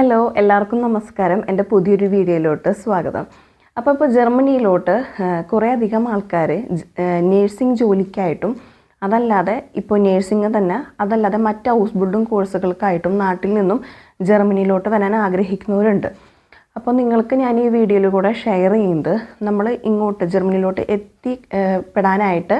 Hello എല്ലാവർക്കും നമസ്കാരം. എന്റെ പുതിയൊരു വീഡിയോയിലോട്ട് സ്വാഗതം. അപ്പോൾ ഇപ്പോൾ ജർമ്മനിയിലോട്ട് കുറേ അധികം ആൾക്കാർ നേഴ്സിംഗ് ജോലിക്കായിട്ടും അതല്ലാതെ ഇപ്പോൾ നേഴ്സിംഗ് തന്നെ അതല്ലാതെ മറ്റ് ഹൗസ് ബിൽഡിംഗ് കോഴ്സുകൾക്കായിട്ടും നാട്ടിൽ നിന്നും ജർമ്മനിയിലോട്ട് വരാൻ ആഗ്രഹിക്കുന്നവരുണ്ട്. അപ്പോൾ നിങ്ങൾക്ക് ഞാൻ ഈ വീഡിയോയിൽ കൂടെ ഷെയർ ചെയ്യുന്നത് നമ്മൾ ഇങ്ങോട്ട് ജർമ്മനിയിലോട്ട് എത്തിപ്പെടാനായിട്ട്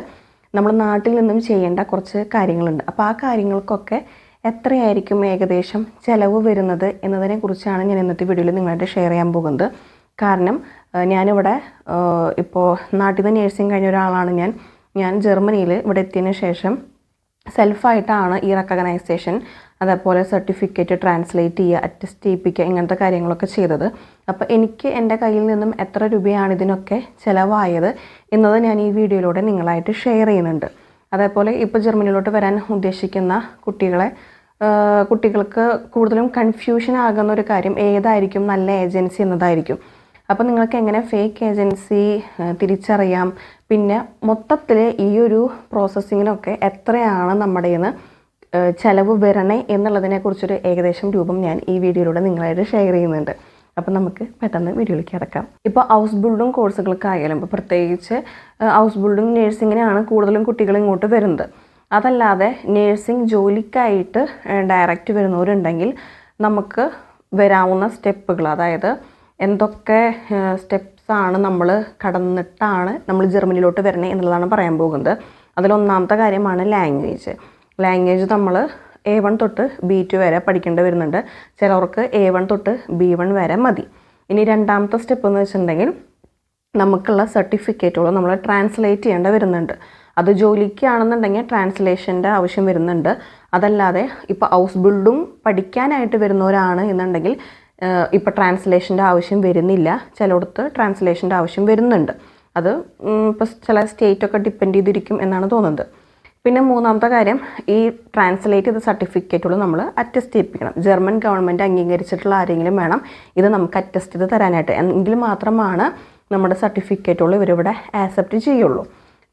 നമ്മൾ നാട്ടിൽ നിന്നും ചെയ്യേണ്ട കുറച്ച് കാര്യങ്ങളുണ്ട്. അപ്പോൾ ആ കാര്യങ്ങൾക്കൊക്കെ എത്രയായിരിക്കും ഏകദേശം ചിലവ് വരുന്നത് എന്നതിനെക്കുറിച്ചാണ് ഞാൻ ഇന്നത്തെ വീഡിയോയിൽ നിങ്ങളായിട്ട് ഷെയർ ചെയ്യാൻ പോകുന്നത്. കാരണം ഞാനിവിടെ ഇപ്പോൾ നാട്ടിൽ നിന്ന് നേഴ്സിംഗ് കഴിഞ്ഞ ഒരാളാണ് ഞാൻ. ഞാൻ ജർമ്മനിയിൽ ഇവിടെ എത്തിയതിന് ശേഷം സെൽഫായിട്ടാണ് ഈ റെക്കഗ്നൈസേഷൻ അതേപോലെ സർട്ടിഫിക്കറ്റ് ട്രാൻസ്ലേറ്റ് ചെയ്യുക അറ്റസ്റ്റ് ചെയ്യിപ്പിക്കുക ഇങ്ങനത്തെ കാര്യങ്ങളൊക്കെ ചെയ്തത്. അപ്പോൾ എനിക്ക് എന്റെ കയ്യിൽ നിന്നും എത്ര രൂപയാണ് ഇതിനൊക്കെ ചിലവായത് എന്നത് ഞാൻ ഈ വീഡിയോയിലൂടെ നിങ്ങളായിട്ട് ഷെയർ ചെയ്യുന്നുണ്ട്. അതേപോലെ ഇപ്പോൾ ജർമ്മനിയിലോട്ട് വരാൻ ഉദ്ദേശിക്കുന്ന കുട്ടികളെ കുട്ടികൾക്ക് കൂടുതലും കൺഫ്യൂഷൻ ആകുന്ന ഒരു കാര്യം ഏതായിരിക്കും നല്ല ഏജൻസി എന്നതായിരിക്കും. അപ്പോൾ നിങ്ങൾക്ക് എങ്ങനെ ഫേക്ക് ഏജൻസി തിരിച്ചറിയാം. പിന്നെ മൊത്തത്തിൽ ഈ ഒരു പ്രോസസ്സിങ്ങിനൊക്കെ എത്രയാണ് നമ്മുടെ നിന്ന് ചിലവ് വരണേ എന്നുള്ളതിനെ കുറിച്ചൊരു ഏകദേശം രൂപം ഞാൻ ഈ വീഡിയോയിലൂടെ നിങ്ങളായിട്ട് ഷെയർ ചെയ്യുന്നുണ്ട്. അപ്പം നമുക്ക് പെട്ടെന്ന് വീഡിയോയിലേക്ക് ഇറക്കാം ഇപ്പോൾ ഹൗസ് ബിൽഡിംഗ് കോഴ്സുകൾക്കായാലും ഇപ്പോൾ പ്രത്യേകിച്ച് ഹൗസ് ബിൽഡിംഗ് നേഴ്സിങ്ങിനാണ് കൂടുതലും കുട്ടികൾ ഇങ്ങോട്ട് വരുന്നത്. അതല്ലാതെ നേഴ്സിംഗ് ജോലിക്കായിട്ട് ഡയറക്റ്റ് വരുന്നവരുണ്ടെങ്കിൽ നമുക്ക് വരാവുന്ന സ്റ്റെപ്പുകൾ അതായത് എന്തൊക്കെ സ്റ്റെപ്സാണ് നമ്മൾ കടന്നിട്ടാണ് നമ്മൾ ജർമ്മനിയിലോട്ട് വരണേ എന്നുള്ളതാണ് പറയാൻ പോകുന്നത്. അതിലൊന്നാമത്തെ കാര്യമാണ് ലാംഗ്വേജ് ലാംഗ്വേജ് നമ്മൾ എ വൺ തൊട്ട് ബി ടു വരെ പഠിക്കേണ്ടി വരുന്നുണ്ട്. ചിലവർക്ക് എ വൺ തൊട്ട് ബി വൺ വരെ മതി. ഇനി രണ്ടാമത്തെ സ്റ്റെപ്പ് എന്ന് വെച്ചിട്ടുണ്ടെങ്കിൽ നമുക്കുള്ള സർട്ടിഫിക്കറ്റുകൾ നമ്മൾ ട്രാൻസ്ലേറ്റ് ചെയ്യേണ്ട വരുന്നുണ്ട്. അത് ജോലിക്കാണെന്നുണ്ടെങ്കിൽ ട്രാൻസ്ലേഷന്റെ ആവശ്യം വരുന്നുണ്ട്. അതല്ലാതെ ഇപ്പോൾ ഹൗസ് ബിൽഡും പഠിക്കാനായിട്ട് വരുന്നവരാണ് എന്നുണ്ടെങ്കിൽ ഇപ്പോൾ ട്രാൻസ്ലേഷന്റെ ആവശ്യം വരുന്നില്ല. ചിലയിടത്ത് ട്രാൻസ്ലേഷന്റെ ആവശ്യം വരുന്നുണ്ട്. അത് ഇപ്പോൾ ചില സ്റ്റേറ്റൊക്കെ ഡിപ്പെൻഡ് ചെയ്തിരിക്കും എന്നാണ് തോന്നുന്നത്. പിന്നെ മൂന്നാമത്തെ കാര്യം ഈ ട്രാൻസ്ലേറ്റ് ചെയ്ത സർട്ടിഫിക്കറ്റുകൾ നമ്മൾ അറ്റസ്റ്റ് ചെയ്യിപ്പിക്കണം. ജർമ്മൻ ഗവൺമെന്റ് അംഗീകരിച്ചിട്ടുള്ള ആരെങ്കിലും വേണം ഇത് നമുക്ക് അറ്റസ്റ്റ് ചെയ്ത് തരാനായിട്ട്. എങ്കിൽ മാത്രമാണ് നമ്മുടെ സർട്ടിഫിക്കറ്റുകൾ ഇവരിവിടെ ആക്സെപ്റ്റ് ചെയ്യുള്ളൂ.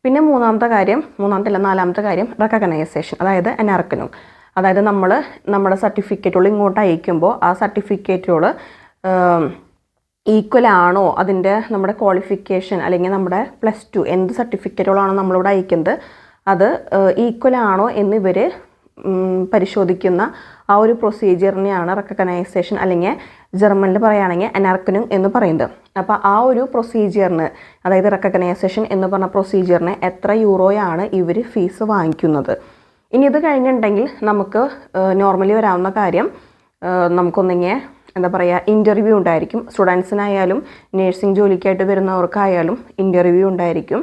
പിന്നെ മൂന്നാമത്തെ കാര്യം മൂന്നാമത്തെ അല്ല നാലാമത്തെ കാര്യം റെക്കഗ്നൈസേഷൻ അതായത് എനർക്കനും അതായത് നമ്മൾ നമ്മുടെ സർട്ടിഫിക്കറ്റുകൾ ഇങ്ങോട്ട് അയക്കുമ്പോൾ ആ സർട്ടിഫിക്കറ്റുകൾ ഈക്വൽ ആണോ അതിന്റെ നമ്മുടെ ക്വാളിഫിക്കേഷൻ അല്ലെങ്കിൽ നമ്മുടെ പ്ലസ് ടു എന്ത് സർട്ടിഫിക്കറ്റുകളാണോ നമ്മളിവിടെ അയക്കുന്നത് അത് ഈക്വൽ ആണോ എന്നിവർ പരിശോധിക്കുന്ന ആ ഒരു പ്രൊസീജിയറിനെയാണ് റെക്കഗ്നൈസേഷൻ അല്ലെങ്കിൽ ജർമ്മനിൽ പറയുകയാണെങ്കിൽ അനാർക്കനും എന്ന് പറയുന്നത്. അപ്പോൾ ആ ഒരു പ്രൊസീജിയറിന് അതായത് റെക്കഗ്നൈസേഷൻ എന്ന് പറഞ്ഞ പ്രൊസീജിയറിന് എത്ര യൂറോയാണ് ഇവർ ഫീസ് വാങ്ങിക്കുന്നത്. ഇനി ഇത് കഴിഞ്ഞിട്ടുണ്ടെങ്കിൽ നമുക്ക് നോർമലി വരാവുന്ന കാര്യം നമുക്കൊന്നിങ്ങനെ എന്താ പറയുക ഇന്റർവ്യൂ ഉണ്ടായിരിക്കും. സ്റ്റുഡൻസിനായാലും നേഴ്സിംഗ് ജോലിക്കായിട്ട് വരുന്നവർക്കായാലും ഇന്റർവ്യൂ ഉണ്ടായിരിക്കും.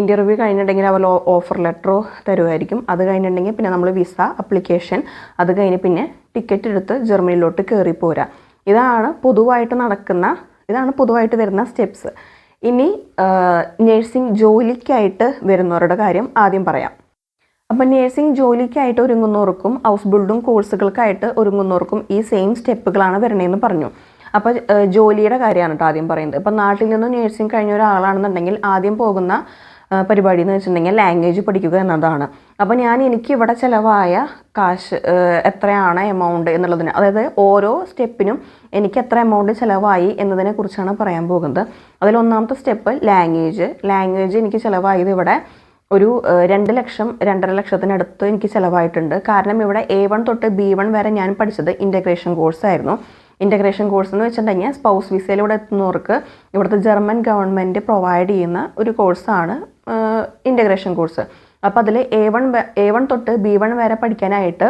ഇന്റർവ്യൂ കഴിഞ്ഞിട്ടുണ്ടെങ്കിൽ അവർ ഓഫർ ലെറ്ററോ തരുമായിരിക്കും. അത് കഴിഞ്ഞിട്ടുണ്ടെങ്കിൽ പിന്നെ നമ്മൾ വിസ അപ്ലിക്കേഷൻ അത് കഴിഞ്ഞ് പിന്നെ ടിക്കറ്റ് എടുത്ത് ജർമ്മനിയിലോട്ട് കയറി പോരാ ഇതാണ് പൊതുവായിട്ട് നടക്കുന്ന ഇതാണ് പൊതുവായിട്ട് വരുന്ന സ്റ്റെപ്സ്. ഇനി നേഴ്സിംഗ് ജോലിക്കായിട്ട് വരുന്നവരുടെ കാര്യം ആദ്യം പറയാം. അപ്പം നേഴ്സിംഗ് ജോലിക്കായിട്ട് ഒരുങ്ങുന്നവർക്കും ഹൗസ് ബിൽഡിംഗ് കോഴ്സുകൾക്കായിട്ട് ഒരുങ്ങുന്നവർക്കും ഈ സെയിം സ്റ്റെപ്പുകളാണ് വരണേന്ന് പറഞ്ഞു. അപ്പോൾ ജോലിയുടെ കാര്യമാണ് കേട്ടോ ആദ്യം പറയുന്നത്. ഇപ്പം നാട്ടിൽ നിന്ന് നേഴ്സിംഗ് കഴിഞ്ഞ ഒരാളാണെന്നുണ്ടെങ്കിൽ ആദ്യം പോകുന്ന പരിപാടി എന്ന് വെച്ചിട്ടുണ്ടെങ്കിൽ ലാംഗ്വേജ് പഠിക്കുക എന്നതാണ്. അപ്പോൾ ഞാൻ എനിക്ക് ഇവിടെ ചിലവായ കാശ് എത്രയാണ് എമൗണ്ട് എന്നുള്ളതിന് അതായത് ഓരോ സ്റ്റെപ്പിനും എനിക്ക് എത്ര എമൗണ്ട് ചിലവായി എന്നതിനെ കുറിച്ചാണ് പറയാൻ പോകുന്നത്. അതിൽ ഒന്നാമത്തെ സ്റ്റെപ്പ് ലാംഗ്വേജ് ലാംഗ്വേജ് എനിക്ക് ചിലവായത് ഇവിടെ ഒരു രണ്ട് ലക്ഷം രണ്ടര ലക്ഷത്തിനടുത്ത് എനിക്ക് ചിലവായിട്ടുണ്ട്. കാരണം ഇവിടെ എ വൺ തൊട്ട് ബി വൺ വരെ ഞാൻ പഠിച്ചത് ഇന്റഗ്രേഷൻ കോഴ്സായിരുന്നു ഇന്റഗ്രേഷൻ കോഴ്സ് എന്ന് വെച്ചിട്ടുണ്ടെങ്കിൽ സ്പൗസ് വിസയിലൂടെ എത്തുന്നവർക്ക് ഇവിടുത്തെ ജർമ്മൻ ഗവൺമെന്റ് പ്രൊവൈഡ് ചെയ്യുന്ന ഒരു കോഴ്സാണ് ഇന്റഗ്രേഷൻ കോഴ്സ് അപ്പോൾ അതിൽ എ വൺ എ വൺ തൊട്ട് ബി വൺ വരെ പഠിക്കാനായിട്ട്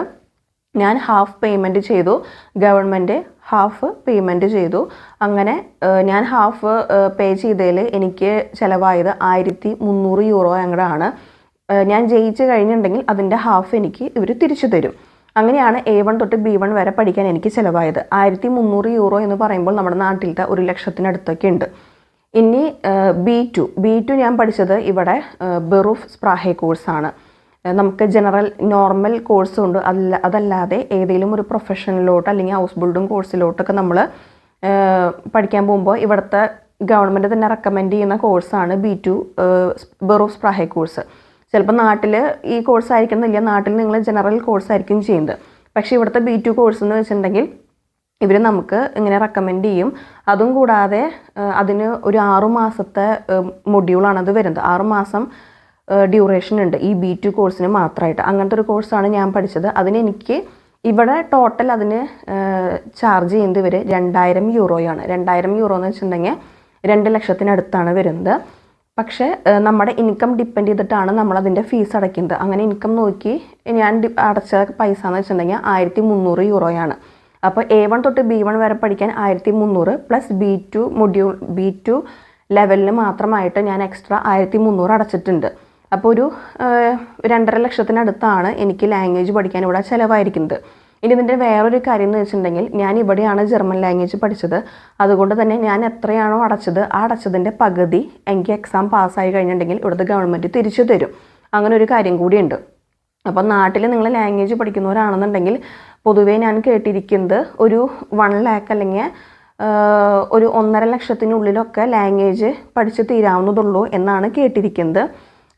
ഞാൻ ഹാഫ് പേയ്മെന്റ് ചെയ്തു ഗവൺമെന്റ് ഹാഫ് പേയ്മെന്റ് ചെയ്തു. അങ്ങനെ ഞാൻ ഹാഫ് പേ ചെയ്തതിൽ എനിക്ക് ചിലവായത് ആയിരത്തി മുന്നൂറ് യൂറോ അങ്ങടാണ് ഞാൻ ജയിച്ച് കഴിഞ്ഞിട്ടുണ്ടെങ്കിൽ അതിന്റെ ഹാഫ് എനിക്ക് ഇവർ തിരിച്ചു തരും. അങ്ങനെയാണ് എ വൺ തൊട്ട് ബി വൺ വരെ പഠിക്കാൻ എനിക്ക് ചിലവായത്. ആയിരത്തി മുന്നൂറ് യൂറോ എന്ന് പറയുമ്പോൾ നമ്മുടെ നാട്ടിലത്തെ ഒരു ലക്ഷത്തിനടുത്തൊക്കെ ഉണ്ട്. ഇനി ബി ടു ബി ടു ഞാൻ പഠിച്ചത് ഇവിടെ ബെറൂഫ് സ്പ്രാഹെ കോഴ്സാണ് നമുക്ക് ജനറൽ നോർമൽ കോഴ്സും ഉണ്ട്. അല്ല അതല്ലാതെ ഏതെങ്കിലും ഒരു പ്രൊഫഷനിലോട്ട് അല്ലെങ്കിൽ ഹൗസ് ബിൽഡിംഗ് കോഴ്സിലോട്ടൊക്കെ നമ്മൾ പഠിക്കാൻ പോകുമ്പോൾ ഇവിടുത്തെ ഗവൺമെന്റ് തന്നെ റെക്കമെൻഡ് ചെയ്യുന്ന കോഴ്സാണ് ബി ടു ബെറൂഫ് സ്പ്രാഹെ കോഴ്സ് ചിലപ്പോൾ നാട്ടിൽ ഈ കോഴ്സ് ആയിരിക്കുന്നില്ല നാട്ടിൽ നിങ്ങൾ ജനറൽ കോഴ്സ് ആയിരിക്കും ചെയ്യുന്നത് പക്ഷേ ഇവിടുത്തെ ബി ടു കോഴ്സ് എന്ന് വെച്ചിട്ടുണ്ടെങ്കിൽ ഇവർ നമുക്ക് ഇങ്ങനെ റെക്കമെൻഡ് ചെയ്യും. അതും കൂടാതെ അതിന് ഒരു ആറു മാസത്തെ മൊഡ്യൂളാണത് വരുന്നത്. ആറു മാസം ഡ്യൂറേഷൻ ഉണ്ട് ഈ ബി ടു കോഴ്സിന് മാത്രമായിട്ട് അങ്ങനത്തെ ഒരു കോഴ്സാണ് ഞാൻ പഠിച്ചത്. അതിന് എനിക്ക് ഇവിടെ ടോട്ടൽ അതിന് ചാർജ് ചെയ്യുന്നത് ഇവർ രണ്ടായിരം യൂറോയാണ്. രണ്ടായിരം യൂറോ എന്ന് വെച്ചിട്ടുണ്ടെങ്കിൽ രണ്ട് ലക്ഷത്തിനടുത്താണ് വരുന്നത്. പക്ഷേ നമ്മുടെ ഇൻകം ഡിപ്പെൻഡ് ചെയ്തിട്ടാണ് നമ്മൾ അതിന്റെ ഫീസ് അടയ്ക്കുന്നത്. അങ്ങനെ ഇൻകം നോക്കി ഞാൻ അടച്ച പൈസ എന്ന് വെച്ചിട്ടുണ്ടെങ്കിൽ ആയിരത്തി മുന്നൂറ് യൂറോയാണ് അപ്പോൾ എ വൺ തൊട്ട് ബി വൺ വരെ പഠിക്കാൻ ആയിരത്തി മുന്നൂറ് plus B two module B two ലെവലിന് മാത്രമായിട്ട് ഞാൻ എക്സ്ട്രാ ആയിരത്തി മുന്നൂറ് അടച്ചിട്ടുണ്ട്. അപ്പോൾ ഒരു രണ്ടര ലക്ഷത്തിനടുത്താണ് എനിക്ക് ലാംഗ്വേജ് പഠിക്കാൻ ഇവിടെ ചിലവായിരിക്കുന്നത്. ഇനി ഇതിന്റെ വേറൊരു കാര്യം എന്ന് വെച്ചിട്ടുണ്ടെങ്കിൽ ഞാൻ ഇവിടെയാണ് ജർമ്മൻ ലാംഗ്വേജ് പഠിച്ചത്. അതുകൊണ്ട് തന്നെ ഞാൻ എത്രയാണോ അടച്ചത് ആ അടച്ചതിന്റെ പകുതി എനിക്ക് എക്സാം പാസ്സായി കഴിഞ്ഞിട്ടുണ്ടെങ്കിൽ ഇവിടുത്തെ ഗവൺമെന്റ് തിരിച്ചു തരും. അങ്ങനെ ഒരു കാര്യം കൂടിയുണ്ട്. അപ്പോൾ നാട്ടിൽ നിങ്ങൾ ലാംഗ്വേജ് പഠിക്കുന്നവരാണെന്നുണ്ടെങ്കിൽ പൊതുവേ ഞാൻ കേട്ടിരിക്കുന്നത് ഒരു വൺ ലാക്ക് അല്ലെങ്കിൽ ഒരു ഒന്നര ലക്ഷത്തിനുള്ളിലൊക്കെ ലാംഗ്വേജ് പഠിച്ച് തീരാവുന്നതുള്ളൂ എന്നാണ് കേട്ടിരിക്കുന്നത്.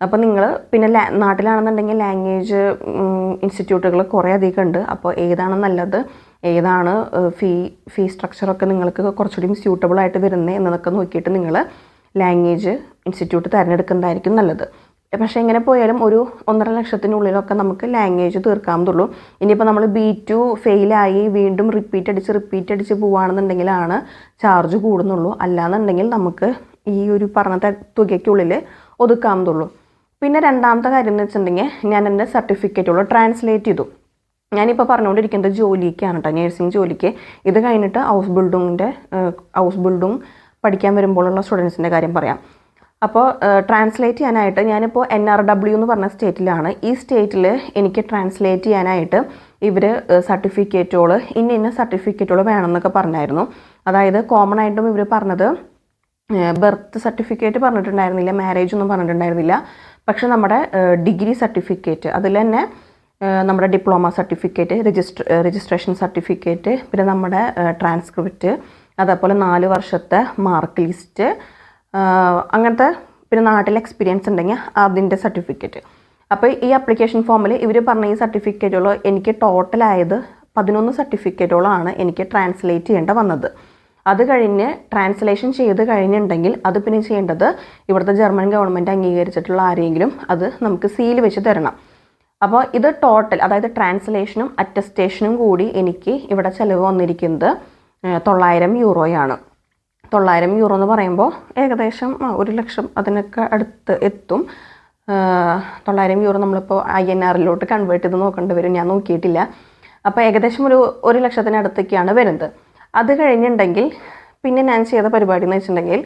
അപ്പോൾ നിങ്ങൾ പിന്നെ നാട്ടിലാണെന്നുണ്ടെങ്കിൽ ലാംഗ്വേജ് ഇൻസ്റ്റിറ്റ്യൂട്ടുകൾ കുറേ അധികം ഉണ്ട് അപ്പോൾ ഏതാണ് നല്ലത്? ഏതാണ് ഫീ ഫീ സ്ട്രക്ചറൊക്കെ നിങ്ങൾക്ക് കുറച്ചുകൂടി സ്യൂട്ടബിൾ ആയിട്ട് വരുന്നത് എന്നതൊക്കെ നോക്കിയിട്ട് നിങ്ങൾ ലാംഗ്വേജ് ഇൻസ്റ്റിറ്റ്യൂട്ട് തിരഞ്ഞെടുക്കുന്നതായിരിക്കും നല്ലത്. പക്ഷേ എങ്ങനെ പോയാലും ഒരു ഒന്നര ലക്ഷത്തിനുള്ളിലൊക്കെ നമുക്ക് ലാംഗ്വേജ് തീർക്കാവുന്നതുള്ളൂ. ഇനിയിപ്പോൾ നമ്മൾ ബി ടു ഫെയിലായി വീണ്ടും റിപ്പീറ്റ് അടിച്ച് റിപ്പീറ്റ് അടിച്ച് പോവുകയാണെന്നുണ്ടെങ്കിലാണ് ചാർജ് കൂടുന്നുള്ളൂ. അല്ലാന്നുണ്ടെങ്കിൽ നമുക്ക് ഈ ഒരു പറഞ്ഞ തുകയ്ക്കുള്ളിൽ ഒതുക്കാവുന്നുള്ളൂ പിന്നെ രണ്ടാമത്തെ കാര്യം എന്ന് വെച്ചിട്ടുണ്ടെങ്കിൽ ഞാൻ എന്റെ സർട്ടിഫിക്കറ്റുകൾ ട്രാൻസ്ലേറ്റ് ചെയ്തു. ഞാനിപ്പോൾ പറഞ്ഞുകൊണ്ടിരിക്കുന്നത് ജോലിക്കാണ് കേട്ടോ നേഴ്സിംഗ് ജോലിക്ക്. ഇത് കഴിഞ്ഞിട്ട് ഹൗസ് ബിൽഡിങ്ങിന്റെ ഹൗസ് ബിൽഡിങ് പഠിക്കാൻ വരുമ്പോഴുള്ള സ്റ്റുഡൻസിന്റെ കാര്യം പറയാം. അപ്പോൾ ട്രാൻസ്ലേറ്റ് ചെയ്യാനായിട്ട് ഞാനിപ്പോൾ എൻ ആർ ഡബ്ല്യു എന്ന് പറഞ്ഞ സ്റ്റേറ്റിലാണ് ഈ സ്റ്റേറ്റിൽ എനിക്ക് ട്രാൻസ്ലേറ്റ് ചെയ്യാനായിട്ട് ഇവർ സർട്ടിഫിക്കറ്റുകൾ ഇന്ന ഇന്ന സർട്ടിഫിക്കറ്റുകൾ വേണമെന്നൊക്കെ പറഞ്ഞായിരുന്നു. അതായത് കോമൺ ആയിട്ടും ഇവർ പറഞ്ഞത് ബർത്ത് സർട്ടിഫിക്കറ്റ് പറഞ്ഞിട്ടുണ്ടായിരുന്നില്ല മാരേജ് ഒന്നും പറഞ്ഞിട്ടുണ്ടായിരുന്നില്ല. പക്ഷെ നമ്മുടെ ഡിഗ്രി സർട്ടിഫിക്കറ്റ് അതിൽ തന്നെ നമ്മുടെ diploma certificate register registration certificate പിന്നെ നമ്മുടെ ട്രാൻസ്ക്രിപ്റ്റ് അതേപോലെ നാല് വർഷത്തെ മാർക്ക് ലിസ്റ്റ് അങ്ങനത്തെ പിന്നെ നാട്ടിൽ എക്സ്പീരിയൻസ് ഉണ്ടെങ്കിൽ അതിന്റെ സർട്ടിഫിക്കറ്റ്. അപ്പോൾ ഈ അപ്ലിക്കേഷൻ ഫോമിൽ ഇവർ പറഞ്ഞ ഈ സർട്ടിഫിക്കറ്റുകൾ എനിക്ക് ടോട്ടലായത് പതിനൊന്ന് സർട്ടിഫിക്കറ്റുകളാണ് എനിക്ക് ട്രാൻസ്ലേറ്റ് ചെയ്യേണ്ട വന്നത്. അത് കഴിഞ്ഞ് ട്രാൻസ്ലേഷൻ ചെയ്ത് കഴിഞ്ഞിട്ടുണ്ടെങ്കിൽ അത് പിന്നെ ചെയ്യേണ്ടത് ഇവിടുത്തെ ജർമ്മൻ ഗവൺമെന്റ് അംഗീകരിച്ചിട്ടുള്ള ആരെങ്കിലും അത് നമുക്ക് സീൽ വെച്ച് തരണം. അപ്പോൾ ഇത് ടോട്ടൽ അതായത് ട്രാൻസ്ലേഷനും അറ്റസ്റ്റേഷനും കൂടി എനിക്ക് ഇവിടെ ചിലവ് വന്നിരിക്കുന്നത് തൊള്ളായിരം യൂറോയാണ്. തൊള്ളായിരം യൂറോ എന്ന് പറയുമ്പോൾ ഏകദേശം ഒരു ലക്ഷം അതിനൊക്കെ അടുത്ത് എത്തും. തൊള്ളായിരം യൂറോ നമ്മളിപ്പോൾ ഐ എൻ ആറിലോട്ട് കൺവേർട്ട് ചെയ്ത് നോക്കേണ്ടി വരും. ഞാൻ നോക്കിയിട്ടില്ല. അപ്പോൾ ഏകദേശം ഒരു ഒരു ലക്ഷത്തിനടുത്തൊക്കെയാണ് വരുന്നത്. അത് കഴിഞ്ഞിട്ടുണ്ടെങ്കിൽ പിന്നെ ഞാൻ ചെയ്ത പരിപാടി എന്ന് വെച്ചിട്ടുണ്ടെങ്കിൽ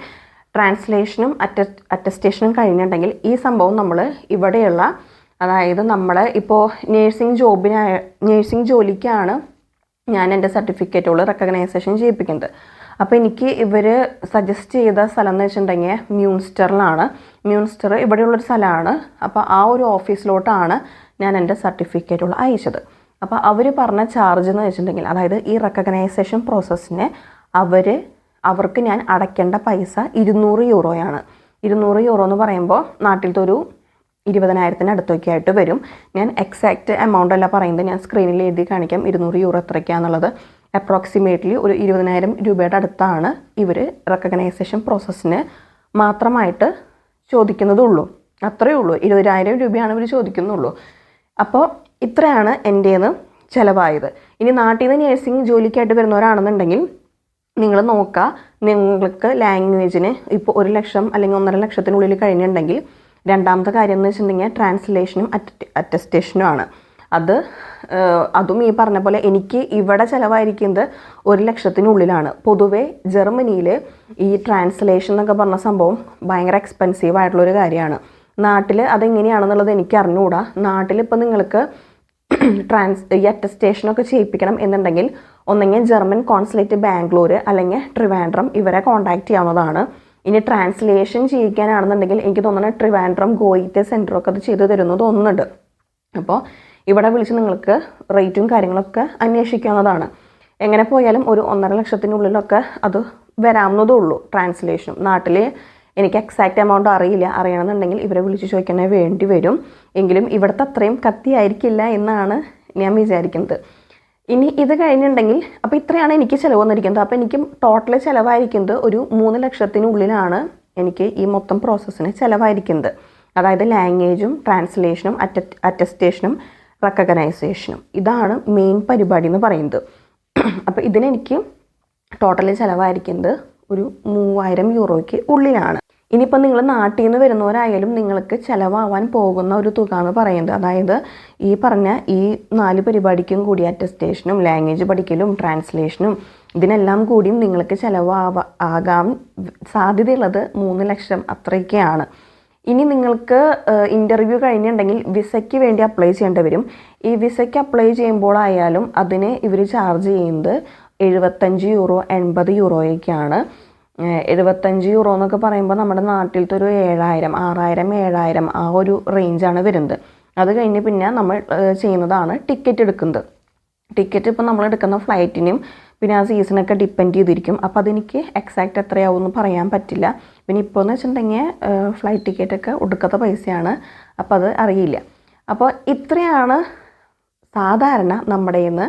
ട്രാൻസ്ലേഷനും അറ്റ അറ്റസ്റ്റേഷനും കഴിഞ്ഞിട്ടുണ്ടെങ്കിൽ ഈ സംഭവം നമ്മൾ ഇവിടെയുള്ള അതായത് നമ്മൾ ഇപ്പോൾ നേഴ്സിംഗ് ജോബിനായ നേഴ്സിംഗ് ജോലിക്കാണ് ഞാൻ എന്റെ സർട്ടിഫിക്കറ്റുകൾ റെക്കഗ്നൈസേഷൻ ചെയ്യിപ്പിക്കുന്നത്. അപ്പോൾ എനിക്ക് ഇവർ സജസ്റ്റ് ചെയ്ത സ്ഥലം എന്ന് വെച്ചിട്ടുണ്ടെങ്കിൽ മ്യൂൺസ്റ്ററിലാണ് മ്യൂൺസ്റ്റർ ഇവിടെയുള്ളൊരു സ്ഥലമാണ്. അപ്പോൾ ആ ഒരു ഓഫീസിലോട്ടാണ് ഞാൻ എന്റെ സർട്ടിഫിക്കറ്റുകൾ അയച്ചത്. അപ്പോൾ അവർ പറഞ്ഞ ചാർജ് എന്ന് വെച്ചിട്ടുണ്ടെങ്കിൽ അതായത് ഈ റെക്കഗ്നൈസേഷൻ പ്രോസസ്സിന് അവർ അവർക്ക് ഞാൻ അടയ്ക്കേണ്ട പൈസ ഇരുന്നൂറ് യൂറോയാണ് ഇരുന്നൂറ് യൂറോ എന്ന് പറയുമ്പോൾ നാട്ടിലത്തെ ഒരു ഇരുപതിനായിരത്തിന് അടുത്തൊക്കെ ആയിട്ട് വരും. ഞാൻ എക്സാക്റ്റ് എമൗണ്ട് അല്ല പറയുന്നത്. ഞാൻ സ്ക്രീനിൽ എഴുതി കാണിക്കാം ഇരുന്നൂറ് യൂറോ എത്രയ്ക്കാന്നുള്ളത്. അപ്രോക്സിമേറ്റ്ലി ഒരു ഇരുപതിനായിരം രൂപയുടെ അടുത്താണ് ഇവർ റെക്കഗ്നൈസേഷൻ പ്രോസസ്സിന് മാത്രമായിട്ട് ചോദിക്കുന്നതുള്ളൂ. അത്രയേ ഉള്ളൂ. ഇരുപതിനായിരം രൂപയാണ് ഇവർ ചോദിക്കുന്നുള്ളൂ. അപ്പോൾ ഇത്രയാണ് എന്റേന്ന് ചിലവായത്. ഇനി നാട്ടിൽ നിന്ന് നേഴ്സിംഗ് ജോലിക്കായിട്ട് വരുന്നവരാണെന്നുണ്ടെങ്കിൽ നിങ്ങൾ നോക്കുക നിങ്ങൾക്ക് ലാംഗ്വേജിന് ഇപ്പോൾ ഒരു ലക്ഷം അല്ലെങ്കിൽ ഒന്നര ലക്ഷത്തിനുള്ളിൽ കഴിഞ്ഞിട്ടുണ്ടെങ്കിൽ രണ്ടാമത്തെ കാര്യം എന്ന് വെച്ചിട്ടുണ്ടെങ്കിൽ ട്രാൻസ്ലേഷനും അറ്റസ്റ്റേഷനും ആണ് അത് അതും ഈ പറഞ്ഞ പോലെ എനിക്ക് ഇവിടെ ചിലവായിരിക്കുന്നത് ഒരു ലക്ഷത്തിനുള്ളിലാണ്. പൊതുവേ ജർമ്മനിയിൽ ഈ ട്രാൻസ്ലേഷൻ എന്നൊക്കെ പറഞ്ഞ സംഭവം ഭയങ്കര എക്സ്പെൻസീവ് ആയിട്ടുള്ളൊരു കാര്യമാണ്. നാട്ടിൽ അതെങ്ങനെയാണെന്നുള്ളത് എനിക്ക് അറിഞ്ഞുകൂടാ നാട്ടിലിപ്പോൾ നിങ്ങൾക്ക് ട്രാൻസ് ഈ അറ്റസ്റ്റേഷനൊക്കെ ചെയ്യിപ്പിക്കണം എന്നുണ്ടെങ്കിൽ ഒന്നെങ്കിൽ ജർമ്മൻ കോൺസുലേറ്റ് ബാംഗ്ലൂർ അല്ലെങ്കിൽ ട്രിവാൻഡ്രം ഇവരെ കോൺടാക്ട് ചെയ്യാവുന്നതാണ്. ഇനി ട്രാൻസ്ലേഷൻ ചെയ്യിക്കാനാണെന്നുണ്ടെങ്കിൽ എനിക്ക് തോന്നുന്നത് ട്രിവാൻഡ്രം ഗോയിത്തെ സെന്ററൊക്കെ അത് ചെയ്തു തരുന്നു തോന്നുന്നുണ്ട്. അപ്പോൾ ഇവിടെ വിളിച്ച് നിങ്ങൾക്ക് റേറ്റും കാര്യങ്ങളൊക്കെ അന്വേഷിക്കാവുന്നതാണ്. എങ്ങനെ പോയാലും ഒരു ഒന്നര ലക്ഷത്തിനുള്ളിലൊക്കെ അത് വരാവുന്നതേ ഉള്ളൂ ട്രാൻസ്ലേഷനും നാട്ടിൽ എനിക്ക് എക്സാക്റ്റ് എമൗണ്ട് അറിയില്ല. അറിയണമെന്നുണ്ടെങ്കിൽ ഇവരെ വിളിച്ച് ചോദിക്കണേ വേണ്ടി വരും. എങ്കിലും ഇവിടുത്തെ അത്രയും കത്തിയായിരിക്കില്ല എന്നാണ് ഞാൻ വിചാരിക്കുന്നത്. ഇനി ഇത് കഴിഞ്ഞിട്ടുണ്ടെങ്കിൽ അപ്പോൾ ഇത്രയാണ് എനിക്ക് ചിലവ് വന്നിരിക്കുന്നത്. അപ്പോൾ എനിക്ക് ടോട്ടൽ ചിലവായിരിക്കുന്നത് ഒരു മൂന്ന് ലക്ഷത്തിനുള്ളിലാണ് എനിക്ക് ഈ മൊത്തം പ്രോസസ്സിന് ചിലവായിരിക്കുന്നത്. അതായത് ലാംഗ്വേജും ട്രാൻസ്ലേഷനും അറ്റ അറ്റസ്റ്റേഷനും റെക്കഗ്നൈസേഷനും ഇതാണ് മെയിൻ പരിപാടി എന്ന് പറയുന്നത്. അപ്പോൾ ഇതിനെനിക്ക് ടോട്ടൽ ചിലവായിരിക്കുന്നത് ഒരു മൂവായിരം യൂറോയ്ക്ക് ഉള്ളിലാണ്. ഇനിയിപ്പോൾ നിങ്ങൾ നാട്ടിൽ നിന്ന് വരുന്നവരായാലും നിങ്ങൾക്ക് ചിലവാവാൻ പോകുന്ന ഒരു തുക എന്ന് പറയുന്നത്. അതായത് ഈ പറഞ്ഞ ഈ നാല് പരിപാടിക്കും കൂടി അറ്റസ്റ്റേഷനും ലാംഗ്വേജ് പഠിക്കലും ട്രാൻസ്ലേഷനും ഇതിനെല്ലാം കൂടിയും നിങ്ങൾക്ക് ചിലവാവ ആകാൻ സാധ്യതയുള്ളത് മൂന്ന് ലക്ഷം അത്രയൊക്കെയാണ്. ഇനി നിങ്ങൾക്ക് ഇന്റർവ്യൂ കഴിഞ്ഞിട്ടുണ്ടെങ്കിൽ വിസയ്ക്ക് വേണ്ടി അപ്ലൈ ചെയ്യേണ്ടി വരും. ഈ വിസയ്ക്ക് അപ്ലൈ ചെയ്യുമ്പോഴായാലും അതിന് ഇവർ ചാർജ് ചെയ്യുന്നത് എഴുപത്തഞ്ച് യൂറോ എൺപത് യൂറോയൊക്കെയാണ് എഴുപത്തഞ്ച് യൂറോ എന്നൊക്കെ പറയുമ്പോൾ നമ്മുടെ നാട്ടിലത്തെ ഒരു ഏഴായിരം ആറായിരം ഏഴായിരം ആ ഒരു റേഞ്ചാണ് വരുന്നത്. അത് കഴിഞ്ഞ് പിന്നെ നമ്മൾ ചെയ്യുന്നതാണ് ടിക്കറ്റ് എടുക്കുന്നത്. ടിക്കറ്റ് ഇപ്പോൾ നമ്മൾ എടുക്കുന്ന ഫ്ലൈറ്റിനും പിന്നെ ആ സീസണൊക്കെ ഡിപ്പെൻഡ് ചെയ്തിരിക്കും. അപ്പോൾ അതെനിക്ക് എക്സാക്റ്റ് എത്രയാവും എന്ന് പറയാൻ പറ്റില്ല. പിന്നെ ഇപ്പോൾ എന്ന് വെച്ചിട്ടുണ്ടെങ്കിൽ ഫ്ലൈറ്റ് ടിക്കറ്റൊക്കെ ഒടുക്കത്തെ പൈസയാണ്. അപ്പോൾ അത് അറിയില്ല. അപ്പോൾ ഇത്രയാണ് സാധാരണ നമ്മുടെ നിന്ന്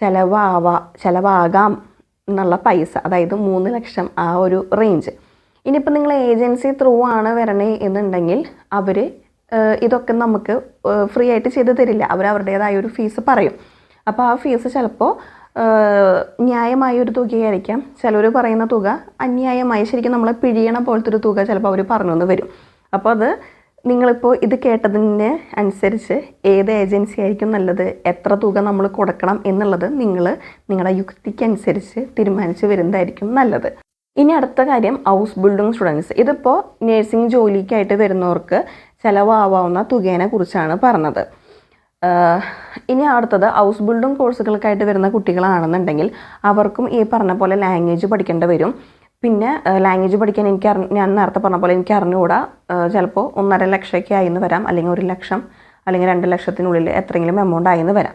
ചിലവാവാ ചിലവാകാം എന്നുള്ള പൈസ അതായത് മൂന്ന് ലക്ഷം ആ ഒരു റേഞ്ച് ഇനിയിപ്പോൾ നിങ്ങൾ ഏജൻസി ത്രൂ ആണ് വരണേ എന്നുണ്ടെങ്കിൽ അവർ ഇതൊക്കെ നമുക്ക് ഫ്രീ ആയിട്ട് ചെയ്ത് തരില്ല. അവർ അവരുടേതായ ഒരു ഫീസ് പറയും. അപ്പോൾ ആ ഫീസ് ചിലപ്പോൾ ന്യായമായ ഒരു തുകയായിരിക്കാം. ചിലർ പറയുന്ന തുക അന്യായമായി ശരിക്കും നമ്മളെ പിഴിയണ പോലത്തെ ഒരു തുക ചിലപ്പോൾ അവർ പറഞ്ഞു വരും. അപ്പോൾ അത് നിങ്ങളിപ്പോൾ ഇത് കേട്ടതിന് അനുസരിച്ച് ഏത് ഏജൻസി ആയിരിക്കും നല്ലത്? എത്ര തുക നമ്മൾ കൊടുക്കണം എന്നുള്ളത് നിങ്ങൾ നിങ്ങളുടെ യുക്തിക്കനുസരിച്ച് തീരുമാനിച്ച് വരുന്നതായിരിക്കും നല്ലത്. ഇനി അടുത്ത കാര്യം ഹൗസ് ബിൽഡിംഗ് സ്റ്റുഡൻസ് ഇതിപ്പോൾ നേഴ്സിംഗ് ജോലിക്കായിട്ട് വരുന്നവർക്ക് ചിലവാവാവുന്ന തുകേനെ കുറിച്ചാണ് പറഞ്ഞത്. ഇനി അടുത്തത് ഹൗസ് ബിൽഡിംഗ് കോഴ്സുകൾക്കായിട്ട് വരുന്ന കുട്ടികളാണെന്നുണ്ടെങ്കിൽ അവർക്കും ഈ പറഞ്ഞ പോലെ ലാംഗ്വേജ് പഠിക്കേണ്ടി വരും. പിന്നെ ലാംഗ്വേജ് പഠിക്കാൻ എനിക്ക് ഞാൻ നേരത്തെ പറഞ്ഞ പോലെ എനിക്ക് അറിഞ്ഞുകൂടാ. ചിലപ്പോൾ ഒന്നര ലക്ഷമൊക്കെ ആയിന്ന് വരാം അല്ലെങ്കിൽ ഒരു ലക്ഷം അല്ലെങ്കിൽ രണ്ട് ലക്ഷത്തിനുള്ളിൽ എത്രയെങ്കിലും എമൗണ്ട് ആയിന്ന് വരാം.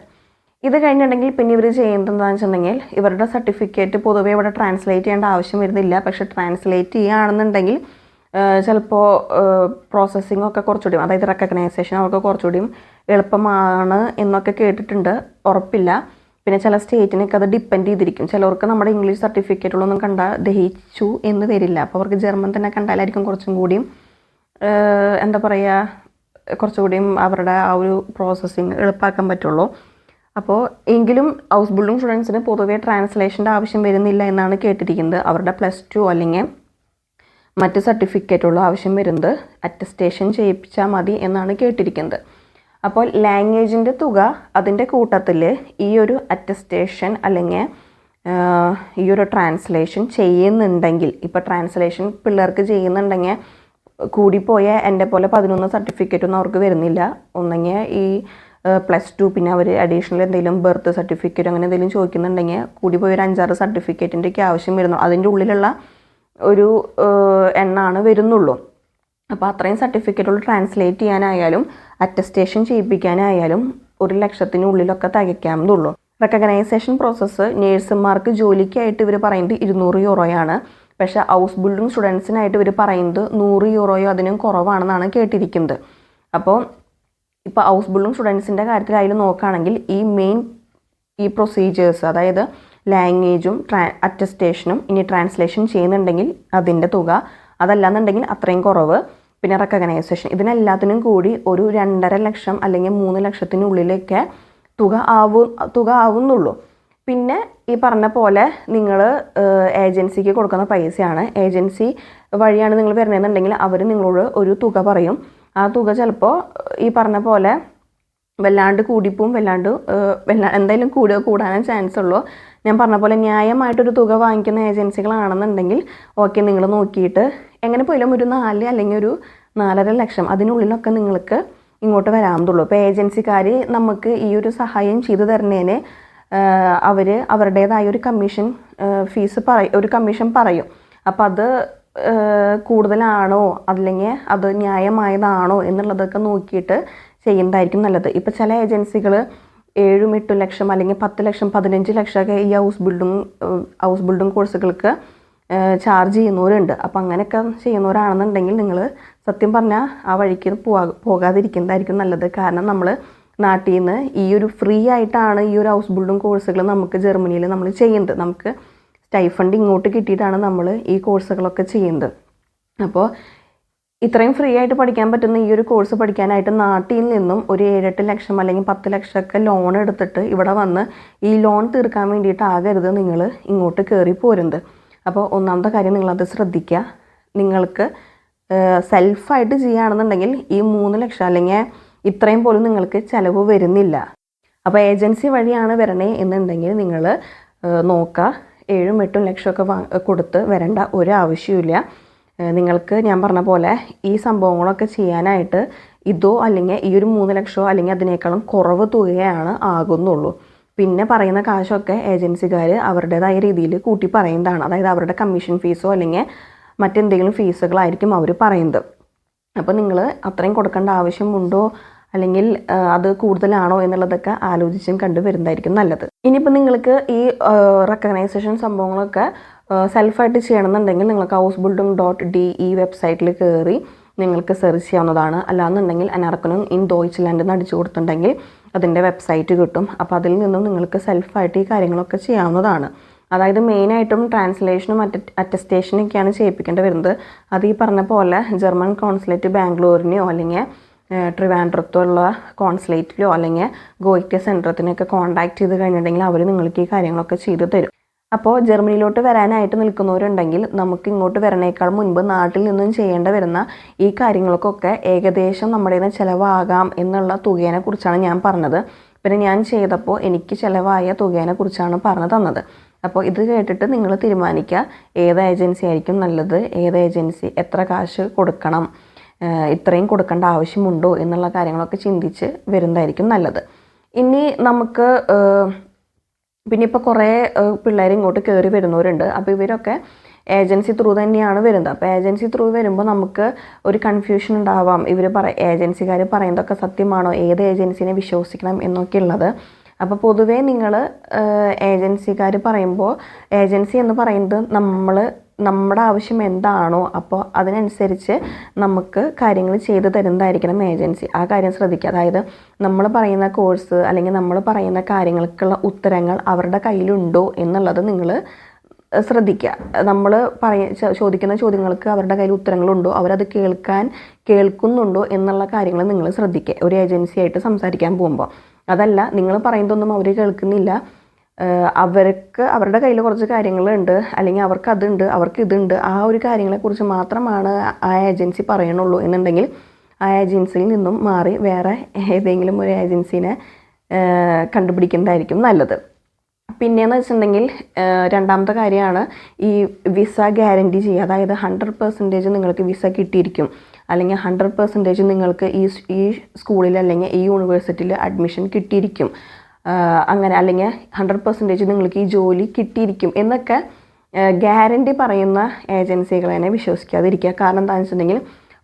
ഇത് കഴിഞ്ഞിട്ടുണ്ടെങ്കിൽ പിന്നെ ഇവർ ചെയ്യുന്നത് എന്താണെന്ന് വെച്ചിട്ടുണ്ടെങ്കിൽ ഇവരുടെ സർട്ടിഫിക്കറ്റ് പൊതുവേ ഇവിടെ ട്രാൻസ്ലേറ്റ് ചെയ്യേണ്ട ആവശ്യം വരുന്നില്ല. പക്ഷെ ട്രാൻസ്ലേറ്റ് ചെയ്യുകയാണെന്നുണ്ടെങ്കിൽ ചിലപ്പോൾ പ്രോസസ്സിംഗ് ഒക്കെ കുറച്ചുകൂടി അതായത് റെക്കഗ്നൈസേഷൻ അവർക്ക് കുറച്ചുകൂടിയും എളുപ്പമാണ് എന്നൊക്കെ കേട്ടിട്ടുണ്ട്. ഉറപ്പില്ല. പിന്നെ ചില സ്റ്റേറ്റിനൊക്കെ അത് ഡിപ്പെൻഡ് ചെയ്തിരിക്കും. ചിലവർക്ക് നമ്മുടെ ഇംഗ്ലീഷ് സർട്ടിഫിക്കറ്റുകളൊന്നും കണ്ടാൽ ദഹിച്ചു എന്ന് വരില്ല. അപ്പോൾ അവർക്ക് ജർമ്മൻ തന്നെ കണ്ടാലായിരിക്കും കുറച്ചും കൂടിയും എന്താ പറയുക കുറച്ചുകൂടിയും അവരുടെ ആ ഒരു പ്രോസസ്സിങ് എളുപ്പാക്കാൻ പറ്റുള്ളൂ. അപ്പോൾ എങ്കിലും ഹൗസ് ബിൽഡിംഗ് സ്റ്റുഡൻസിന് പൊതുവേ ട്രാൻസ്ലേഷന്റെ ആവശ്യം വരുന്നില്ല എന്നാണ് കേട്ടിരിക്കുന്നത്. അവരുടെ പ്ലസ് ടു അല്ലെങ്കിൽ മറ്റ് സർട്ടിഫിക്കറ്റുള്ള ആവശ്യം വരുന്നത്. അറ്റസ്റ്റേഷൻ ചെയ്യിപ്പിച്ചാൽ മതി എന്നാണ് കേട്ടിരിക്കുന്നത്. അപ്പോൾ ലാംഗ്വേജിന്റെ തുക അതിന്റെ കൂട്ടത്തിൽ ഈ ഒരു അറ്റസ്റ്റേഷൻ അല്ലെങ്കിൽ ഈ ഒരു ട്രാൻസ്ലേഷൻ ചെയ്യുന്നുണ്ടെങ്കിൽ ഇപ്പോൾ ട്രാൻസ്ലേഷൻ പിള്ളേർക്ക് ചെയ്യുന്നുണ്ടെങ്കിൽ കൂടിപ്പോയ എന്റെ പോലെ പതിനൊന്ന് സർട്ടിഫിക്കറ്റൊന്നും അവർക്ക് വരുന്നില്ല. ഒന്നെങ്കിൽ ഈ പ്ലസ് ടു പിന്നെ അവർ അഡീഷണൽ എന്തെങ്കിലും ബർത്ത് സർട്ടിഫിക്കറ്റ് അങ്ങനെ എന്തെങ്കിലും ചോദിക്കുന്നുണ്ടെങ്കിൽ കൂടിപ്പോയ ഒരു അഞ്ചാറ് സർട്ടിഫിക്കറ്റിന്റെ ഒക്കെ ആവശ്യം വരുന്നു. അതിന്റെ ഉള്ളിലുള്ള ഒരു എണ്ണാണ് വരുന്നുള്ളൂ. അപ്പോൾ അത്രയും സർട്ടിഫിക്കറ്റുകൾ ട്രാൻസ്ലേറ്റ് ചെയ്യാനായാലും അറ്റസ്റ്റേഷൻ ചെയ്യിപ്പിക്കാനായാലും ഒരു ലക്ഷത്തിനുള്ളിലൊക്കെ തികയ്ക്കാമെന്നുള്ളൂ റെക്കഗ്നൈസേഷൻ പ്രോസസ്സ് നേഴ്സുമാർക്ക് ജോലിക്കായിട്ട് ഇവർ പറയുന്നത് ഇരുന്നൂറ് യൂറോയാണ്. പക്ഷേ ഹൗസ് ബിൽഡിംഗ് സ്റ്റുഡൻസിനായിട്ട് ഇവർ പറയുന്നത് നൂറ് യൂറോയോ അതിനും കുറവാണെന്നാണ് കേട്ടിരിക്കുന്നത്. അപ്പോൾ ഇപ്പോൾ ഹൗസ് ബിൽഡിംഗ് സ്റ്റുഡൻസിന്റെ കാര്യത്തിൽ അതിൽ നോക്കുകയാണെങ്കിൽ ഈ മെയിൻ ഈ പ്രൊസീജിയേഴ്സ് അതായത് ലാംഗ്വേജും ട്രാ അറ്റസ്റ്റേഷനും ഇനി ട്രാൻസ്ലേഷൻ ചെയ്യുന്നുണ്ടെങ്കിൽ അതിന്റെ തുക അതല്ലാന്നുണ്ടെങ്കിൽ അത്രയും കുറവ്. പിന്നെ റെക്കഗ്നൈസേഷൻ. ഇതിനെല്ലാത്തിനും കൂടി ഒരു രണ്ടര ലക്ഷം അല്ലെങ്കിൽ മൂന്ന് ലക്ഷത്തിനുള്ളിലൊക്കെ തുക ആവും തുക ആവുന്നുള്ളൂ. പിന്നെ ഈ പറഞ്ഞ പോലെ നിങ്ങൾ ഏജൻസിക്ക് കൊടുക്കുന്ന പൈസയാണ്. ഏജൻസി വഴിയാണ് നിങ്ങൾ വരുന്നതെന്നുണ്ടെങ്കിൽ അവർ നിങ്ങളോട് ഒരു തുക പറയും. ആ തുക ചിലപ്പോൾ ഈ പറഞ്ഞ പോലെ വല്ലാണ്ട് കൂടിപ്പോവും വല്ലാണ്ട് വല്ലാ എന്തായാലും കൂടുക കൂടാനും ചാൻസ് ഉള്ളൂ. ഞാൻ പറഞ്ഞ പോലെ ന്യായമായിട്ടൊരു തുക വാങ്ങിക്കുന്ന ഏജൻസികളാണെന്നുണ്ടെങ്കിൽ ഓക്കെ നിങ്ങൾ നോക്കിയിട്ട് എങ്ങനെ പോയാലും ഒരു നാല് അല്ലെങ്കിൽ ഒരു നാലര ലക്ഷം അതിനുള്ളിലൊക്കെ നിങ്ങൾക്ക് ഇങ്ങോട്ട് വരാമെന്നുള്ളൂ ഇപ്പോൾ ഏജൻസിക്കാർ നമുക്ക് ഈ ഒരു സഹായം ചെയ്തു തരുന്നതിന് അവർ അവരുടേതായ ഒരു കമ്മീഷൻ ഫീസ് പറയും ഒരു കമ്മീഷൻ പറയും. അപ്പം അത് കൂടുതലാണോ അല്ലെങ്കിൽ അത് ന്യായമായതാണോ എന്നുള്ളതൊക്കെ നോക്കിയിട്ട് ചെയ്യുന്നതായിരിക്കും നല്ലത്. ഇപ്പോൾ ചില ഏജൻസികൾ ഏഴും എട്ടും ലക്ഷം അല്ലെങ്കിൽ പത്ത് ലക്ഷം പതിനഞ്ച് ലക്ഷമൊക്കെ ഈ ഹൗസ് ബിൽഡിങ് ഹൗസ് ബിൽഡിങ് കോഴ്സുകൾക്ക് ചാർജ് ചെയ്യുന്നവരുണ്ട്. അപ്പോൾ അങ്ങനെയൊക്കെ ചെയ്യുന്നവരാണെന്നുണ്ടെങ്കിൽ നിങ്ങൾ സത്യം പറഞ്ഞാൽ ആ വഴിക്ക് പോകാ പോകാതിരിക്കുന്നതായിരിക്കും നല്ലത്. കാരണം നമ്മൾ നാട്ടിൽ നിന്ന് ഈ ഒരു ഫ്രീ ആയിട്ടാണ് ഈ ഒരു ഹൗസ് ബിൽഡിംഗ് കോഴ്സുകൾ നമുക്ക് ജർമ്മനിയിൽ നമ്മൾ ചെയ്യുന്നത് നമുക്ക് സ്റ്റൈഫണ്ട് ഇങ്ങോട്ട് കിട്ടിയിട്ടാണ് നമ്മൾ ഈ കോഴ്സുകളൊക്കെ ചെയ്യുന്നത്. അപ്പോൾ ഇത്രയും ഫ്രീ ആയിട്ട് പഠിക്കാൻ പറ്റുന്ന ഈ ഒരു കോഴ്സ് പഠിക്കാനായിട്ട് നാട്ടിൽ നിന്നും ഒരു ഏഴെട്ട് ലക്ഷം അല്ലെങ്കിൽ പത്ത് ലക്ഷമൊക്കെ ലോൺ എടുത്തിട്ട് ഇവിടെ വന്ന് ഈ ലോൺ തീർക്കാൻ വേണ്ടിയിട്ടാകരുത് നിങ്ങൾ ഇങ്ങോട്ട് കയറി പോരുന്നത്. അപ്പോൾ ഒന്നാമത്തെ കാര്യം നിങ്ങളത് ശ്രദ്ധിക്കുക. നിങ്ങൾക്ക് സെൽഫായിട്ട് ചെയ്യുകയാണെന്നുണ്ടെങ്കിൽ ഈ മൂന്ന് ലക്ഷം അല്ലെങ്കിൽ ഇത്രയും പോലും നിങ്ങൾക്ക് ചിലവ് വരുന്നില്ല. അപ്പോൾ ഏജൻസി വഴിയാണ് വരണേ എന്നുണ്ടെങ്കിൽ നിങ്ങൾ നോക്കുക. ഏഴും എട്ടും ലക്ഷമൊക്കെ വാ കൊടുത്ത് വരേണ്ട ഒരു ആവശ്യമില്ല നിങ്ങൾക്ക് ഞാൻ പറഞ്ഞ പോലെ ഈ സംഭവങ്ങളൊക്കെ ചെയ്യാനായിട്ട് ഇതോ അല്ലെങ്കിൽ ഈ ഒരു മൂന്ന് ലക്ഷമോ അല്ലെങ്കിൽ അതിനേക്കാളും കുറവ് തുകയാണ് ആകുന്നുള്ളൂ. പിന്നെ പറയുന്ന കാശൊക്കെ ഏജൻസിക്കാർ അവരുടേതായ രീതിയിൽ കൂട്ടി പറയുന്നതാണ്. അതായത് അവരുടെ കമ്മീഷൻ ഫീസോ അല്ലെങ്കിൽ മറ്റെന്തെങ്കിലും ഫീസുകളായിരിക്കും അവർ പറയുന്നത്. അപ്പോൾ നിങ്ങൾ അത്രയും കൊടുക്കേണ്ട ആവശ്യമുണ്ടോ അല്ലെങ്കിൽ അത് കൂടുതലാണോ എന്നുള്ളതൊക്കെ ആലോചിച്ചും കണ്ടു വരുന്നതായിരിക്കും നല്ലത്. ഇനിയിപ്പോൾ നിങ്ങൾക്ക് ഈ റെക്കഗ്നൈസേഷൻ സംഭവങ്ങളൊക്കെ സെൽഫായിട്ട് ചെയ്യണമെന്നുണ്ടെങ്കിൽ നിങ്ങൾക്ക് ഹൗസ് ബിൽഡിംഗ് ഡോട്ട് ഡി ഈ വെബ്സൈറ്റിൽ കയറി നിങ്ങൾക്ക് സെർച്ച് ചെയ്യാവുന്നതാണ്. അല്ലാന്നുണ്ടെങ്കിൽ അനാർക്കനും ഇൻ ഡോയ്ച്ച്ലാൻഡ് എന്ന് അടിച്ചു കൊടുത്തിട്ടുണ്ടെങ്കിൽ അതിന്റെ വെബ്സൈറ്റ് കിട്ടും. അപ്പോൾ അതിൽ നിന്നും നിങ്ങൾക്ക് സെൽഫായിട്ട് ഈ കാര്യങ്ങളൊക്കെ ചെയ്യാവുന്നതാണ്. അതായത് മെയിനായിട്ടും ട്രാൻസ്ലേഷനും അറ്റ അറ്റസ്റ്റേഷനൊക്കെയാണ് ചെയ്യിപ്പിക്കേണ്ടി വരുന്നത്. അത് ഈ പറഞ്ഞ പോലെ ജർമ്മൻ കോൺസുലേറ്റ് ബാംഗ്ലൂരിനെയോ അല്ലെങ്കിൽ ട്രിവാൻഡ്രത്തുള്ള കോൺസുലേറ്റിലോ അല്ലെങ്കിൽ ഗോയിറ്റ സെന്ററത്തിനൊക്കെ കോൺടാക്ട് ചെയ്ത് കഴിഞ്ഞിട്ടുണ്ടെങ്കിൽ അവർ നിങ്ങൾക്ക് ഈ കാര്യങ്ങളൊക്കെ ചെയ്തു തരും. അപ്പോൾ ജർമ്മനിയിലോട്ട് വരാനായിട്ട് നിൽക്കുന്നവരുണ്ടെങ്കിൽ നമുക്ക് ഇങ്ങോട്ട് വരണേക്കാൾ മുൻപ് നാട്ടിൽ നിന്നും ചെയ്യേണ്ട വരുന്ന ഈ കാര്യങ്ങൾക്കൊക്കെ ഏകദേശം നമ്മുടെ നിന്ന് ചിലവാകാം എന്നുള്ള തുകേനെ കുറിച്ചാണ് ഞാൻ പറഞ്ഞത്. പിന്നെ ഞാൻ ചെയ്തപ്പോൾ എനിക്ക് ചിലവായ തുകേനെ കുറിച്ചാണ് പറഞ്ഞു തന്നത്. അപ്പോൾ ഇത് കേട്ടിട്ട് നിങ്ങൾ തീരുമാനിക്കുക ഏത് ഏജൻസി ആയിരിക്കും നല്ലത് ഏത് ഏജൻസി എത്ര കാശ് കൊടുക്കണം ഇത്രയും കൊടുക്കേണ്ട ആവശ്യമുണ്ടോ എന്നുള്ള കാര്യങ്ങളൊക്കെ ചിന്തിച്ച് വരുന്നതായിരിക്കും നല്ലത്. ഇനി നമുക്ക് പിന്നെ ഇപ്പോൾ കുറേ പിള്ളേർ ഇങ്ങോട്ട് കയറി വരുന്നവരുണ്ട്. അപ്പോൾ ഇവരൊക്കെ ഏജൻസി ത്രൂ തന്നെയാണ് വരുന്നത്. അപ്പോൾ ഏജൻസി ത്രൂ വരുമ്പോൾ നമുക്ക് ഒരു കൺഫ്യൂഷൻ ഉണ്ടാവാം. ഇവർ പറ ഏജൻസിക്കാർ പറയുന്നതൊക്കെ സത്യമാണോ? ഏത് ഏജൻസിനെ വിശ്വസിക്കണം എന്നൊക്കെ ഉള്ളത്. അപ്പോൾ പൊതുവേ നിങ്ങൾ ഏജൻസിക്കാർ പറയുമ്പോൾ ഏജൻസി എന്ന് പറയുന്നത് നമ്മൾ നമ്മുടെ ആവശ്യം എന്താണോ അപ്പോൾ അതിനനുസരിച്ച് നമുക്ക് കാര്യങ്ങൾ ചെയ്തു തരുന്നതായിരിക്കണം ഏജൻസി. ആ കാര്യം ശ്രദ്ധിക്കുക. അതായത് നമ്മൾ പറയുന്ന കോഴ്സ് അല്ലെങ്കിൽ നമ്മൾ പറയുന്ന കാര്യങ്ങൾക്കുള്ള ഉത്തരങ്ങൾ അവരുടെ കയ്യിലുണ്ടോ എന്നുള്ളത് നിങ്ങൾ ശ്രദ്ധിക്കുക. നമ്മൾ പറയ ചോദിക്കുന്ന ചോദ്യങ്ങൾക്ക് അവരുടെ കയ്യിൽ ഉത്തരങ്ങളുണ്ടോ അവരത് കേൾക്കാൻ കേൾക്കുന്നുണ്ടോ എന്നുള്ള കാര്യങ്ങൾ നിങ്ങൾ ശ്രദ്ധിക്കുക. ഒരു ഏജൻസി ആയിട്ട് സംസാരിക്കാൻ പോകുമ്പോൾ. അതല്ല നിങ്ങൾ പറയുന്നതൊന്നും അവർ കേൾക്കുന്നില്ല. അവർക്ക് അവരുടെ കയ്യിൽ കുറച്ച് കാര്യങ്ങളുണ്ട് അല്ലെങ്കിൽ അവർക്ക് അതുണ്ട് അവർക്ക് ഇതുണ്ട്. ആ ഒരു കാര്യങ്ങളെക്കുറിച്ച് മാത്രമാണ് ആ ഏജൻസി പറയണുള്ളൂ എന്നുണ്ടെങ്കിൽ ആ ഏജൻസിയിൽ നിന്നും മാറി വേറെ ഏതെങ്കിലും ഒരു ഏജൻസിനെ കണ്ടുപിടിക്കുന്നതായിരിക്കും നല്ലത്. പിന്നെയെന്ന് വെച്ചിട്ടുണ്ടെങ്കിൽ രണ്ടാമത്തെ കാര്യമാണ് ഈ വിസ ഗ്യാരണ്ടി ചെയ്യുക. അതായത് ഹൺഡ്രഡ് പെർസെന്റേജ് നിങ്ങൾക്ക് വിസ കിട്ടിയിരിക്കും. അല്ലെങ്കിൽ ഹൺഡ്രഡ് പെർസെന്റേജ് നിങ്ങൾക്ക് ഈ ഈ സ്കൂളിൽ അല്ലെങ്കിൽ ഈ യൂണിവേഴ്സിറ്റിയിൽ അഡ്മിഷൻ കിട്ടിയിരിക്കും. അങ്ങനെ അല്ലെങ്കിൽ ഹൺഡ്രഡ് പെർസെന്റേജ് നിങ്ങൾക്ക് ഈ ജോലി കിട്ടിയിരിക്കും എന്നൊക്കെ ഗ്യാരണ്ടി പറയുന്ന ഏജൻസികളെ വിശ്വസിക്കാതിരിക്കുക. കാരണം എന്താണെന്ന് വെച്ചിട്ടുണ്ടെങ്കിൽ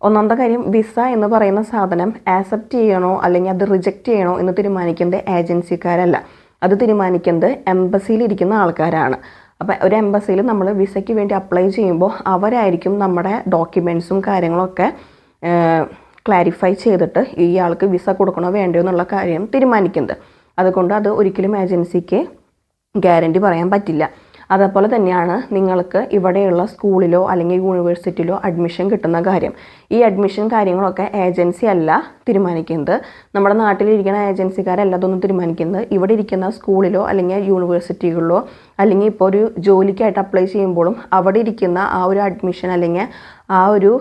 ഒന്നാമത്തെ കാര്യം വിസ എന്ന് പറയുന്ന സാധനം ആക്സെപ്റ്റ് ചെയ്യണോ അല്ലെങ്കിൽ അത് റിജക്റ്റ് ചെയ്യണോ എന്ന് തീരുമാനിക്കുന്നത് ഏജൻസിക്കാരല്ല. അത് തീരുമാനിക്കുന്നത് എംബസിയിലിരിക്കുന്ന ആൾക്കാരാണ്. അപ്പം ഒരു എംബസിയിൽ നമ്മൾ വിസയ്ക്ക് വേണ്ടി അപ്ലൈ ചെയ്യുമ്പോൾ അവരായിരിക്കും നമ്മുടെ ഡോക്യുമെന്റ്സും കാര്യങ്ങളൊക്കെ ക്ലാരിഫൈ ചെയ്തിട്ട് ഈ ആൾക്ക് വിസ കൊടുക്കണോ വേണ്ടയോ എന്നുള്ള കാര്യം തീരുമാനിക്കുന്നത്. അതുകൊണ്ട് അത് ഒരിക്കലും ഏജൻസിക്ക് ഗ്യാരണ്ടി പറയാൻ പറ്റില്ല. അതേപോലെ തന്നെയാണ് നിങ്ങൾക്ക് ഇവിടെയുള്ള സ്കൂളിലോ അല്ലെങ്കിൽ യൂണിവേഴ്സിറ്റിയിലോ അഡ്മിഷൻ കിട്ടുന്ന കാര്യം. ഈ അഡ്മിഷൻ കാര്യങ്ങളൊക്കെ ഏജൻസി അല്ല തീരുമാനിക്കുന്നത്. നമ്മുടെ നാട്ടിലിരിക്കുന്ന ഏജൻസിക്കാരല്ല അതൊന്നും തീരുമാനിക്കുന്നത്. ഇവിടെ ഇരിക്കുന്ന സ്കൂളിലോ അല്ലെങ്കിൽ യൂണിവേഴ്സിറ്റികളിലോ അല്ലെങ്കിൽ ഇപ്പോൾ ഒരു ജോലിക്കായിട്ട് അപ്ലൈ ചെയ്യുമ്പോഴും അവിടെ ഇരിക്കുന്ന ആ ഒരു അഡ്മിഷൻ അല്ലെങ്കിൽ ആ ഒരു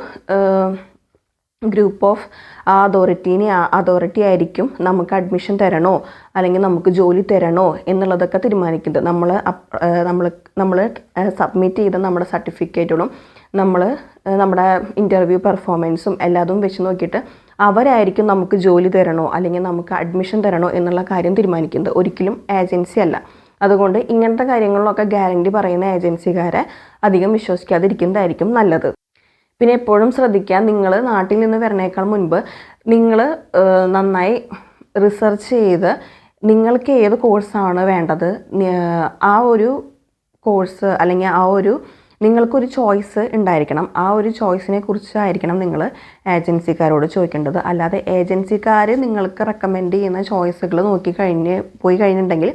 ഗ്രൂപ്പ് ഓഫ് അതോറിറ്റീനെ അതോറിറ്റി ആയിരിക്കും നമുക്ക് അഡ്മിഷൻ തരണോ? അല്ലെങ്കിൽ നമുക്ക് ജോലി തരണോ? എന്നുള്ളതൊക്കെ തീരുമാനിക്കുന്നത്. നമ്മൾ നമ്മൾ നമ്മൾ സബ്മിറ്റ് ചെയ്ത നമ്മുടെ സർട്ടിഫിക്കറ്റുകളും നമ്മൾ നമ്മുടെ ഇന്റർവ്യൂ പെർഫോമൻസും എല്ലാതും വെച്ച് നോക്കിയിട്ട് അവരായിരിക്കും നമുക്ക് ജോലി തരണോ? അല്ലെങ്കിൽ നമുക്ക് അഡ്മിഷൻ തരണോ? എന്നുള്ള കാര്യം തീരുമാനിക്കുന്നത്. ഒരിക്കലും ഏജൻസി അല്ല. അതുകൊണ്ട് ഇങ്ങനത്തെ കാര്യങ്ങളിലൊക്കെ ഗ്യാരണ്ടി പറയുന്ന ഏജൻസിക്കാരെ അധികം വിശ്വസിക്കാതിരിക്കുന്നതായിരിക്കും നല്ലത്. പിന്നെ എപ്പോഴും ശ്രദ്ധിക്കുക. നിങ്ങൾ നാട്ടിൽ നിന്ന് വരണേക്കാൾ മുൻപ് നിങ്ങൾ നന്നായി റിസർച്ച് ചെയ്ത് നിങ്ങൾക്ക് ഏത് കോഴ്സാണ് വേണ്ടത്? ആ ഒരു കോഴ്സ് അല്ലെങ്കിൽ ആ ഒരു നിങ്ങൾക്കൊരു ചോയ്സ് ഉണ്ടായിരിക്കണം. ആ ഒരു ചോയ്സിനെ കുറിച്ചായിരിക്കണം നിങ്ങൾ ഏജൻസിക്കാരോട് ചോദിക്കേണ്ടത്. അല്ലാതെ ഏജൻസിക്കാർ നിങ്ങൾക്ക് റെക്കമെൻഡ് ചെയ്യുന്ന ചോയ്സുകൾ നോക്കി കഴിഞ്ഞ് പോയി കഴിഞ്ഞിട്ടുണ്ടെങ്കിൽ